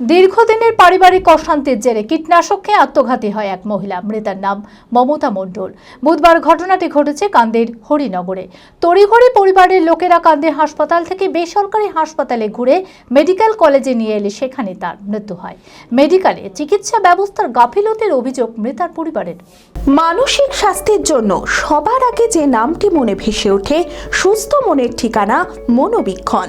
দীর্ঘদিনের পারিবারিক অশান্তির জেরে কীটনাশক খেয়ে আত্মঘাতী হয় এক মহিলা। মৃতার নাম মমতা মণ্ডল। বুধবার ঘটনাটি ঘটেছে কান্দির হরিনগরে। তড়িঘড়ি পরিবারের লোকেরা কান্দি হাসপাতাল থেকে বেসরকারি হাসপাতালে ঘুরে মেডিকেল কলেজে নিয়ে এলে সেখানে তার মৃত্যু হয়। মেডিকেলে চিকিৎসা ব্যবস্থার গাফিলতির অভিযোগ মৃতার পরিবারের। মানসিক স্বাস্থ্যের জন্য সবার আগে যে নামটি মনে ভেসে ওঠে, সুস্থ মনের ঠিকানা মনোবীক্ষণ।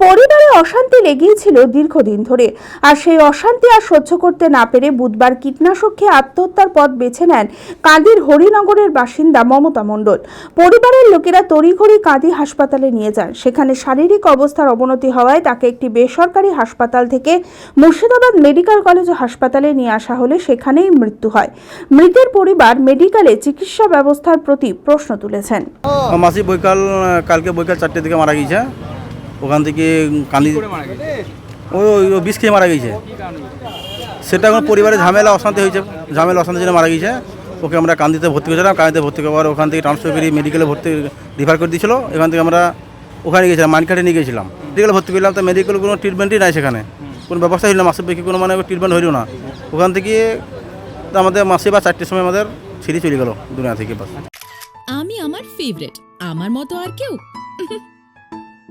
পরিবারে অশান্তি লেগেই ছিল দীর্ঘদিন ধরে। আর সেই অশান্তি আর সহ্য করতে না পেরে বুধবার কীটনাশক খেয়ে আত্মহত্যার পথ বেছে নেন কাঁদির হরিনগরের বাসিন্দা মমতা মণ্ডল। পরিবারের লোকেরা তড়িঘড়ি কাঁদি হাসপাতালে নিয়ে যান। সেখানে শারীরিক অবস্থার অবনতি হওয়ায় তাকে একটি বেসরকারি হাসপাতাল থেকে মুর্শিদাবাদ মেডিকেল কলেজ হাসপাতালে নিয়ে আসা হলে সেখানেই মৃত্যু হয়। মৃতের পরিবার মেডিকেলে চিকিৎসা ব্যবস্থার প্রতি প্রশ্ন তুলেছেন। মাসি বৈকাল, কালকে বৈকাল চারটে দিকে মারা গিয়েছে। ওখান থেকে ওই ও বিষ খেয়ে মারা গিয়েছে সেটা এখন পরিবারে ঝামেলা অশান্তি হয়েছে ঝামেলা অশান্তির জন্য মারা গিয়েছে ওকে আমরা কান্দিতে ভর্তি করেছিলাম কান্দিতে ভর্তি করার ওখান থেকে ট্রান্সফার করে মেডিকেলে ভর্তি রিফার করে দিয়েছিল। এখান থেকে আমরা ওখানে গিয়েছিলাম মানকাটে নিয়ে গেছিলাম মেডিকেলে ভর্তি করলাম তো মেডিকেল কোনো ট্রিটমেন্টই নাই সেখানে। কোনো ব্যবস্থা হইল না মাসের বেশি কোনো মানে ট্রিটমেন্ট হইল না। ওখান থেকে আমাদের মাসে বা চারটের সময় আমাদের ছিঁড়ে চলে গেল দুনিয়া থেকে বাস। আমি আমার ফেভারিট আমার মতো আর কেউ।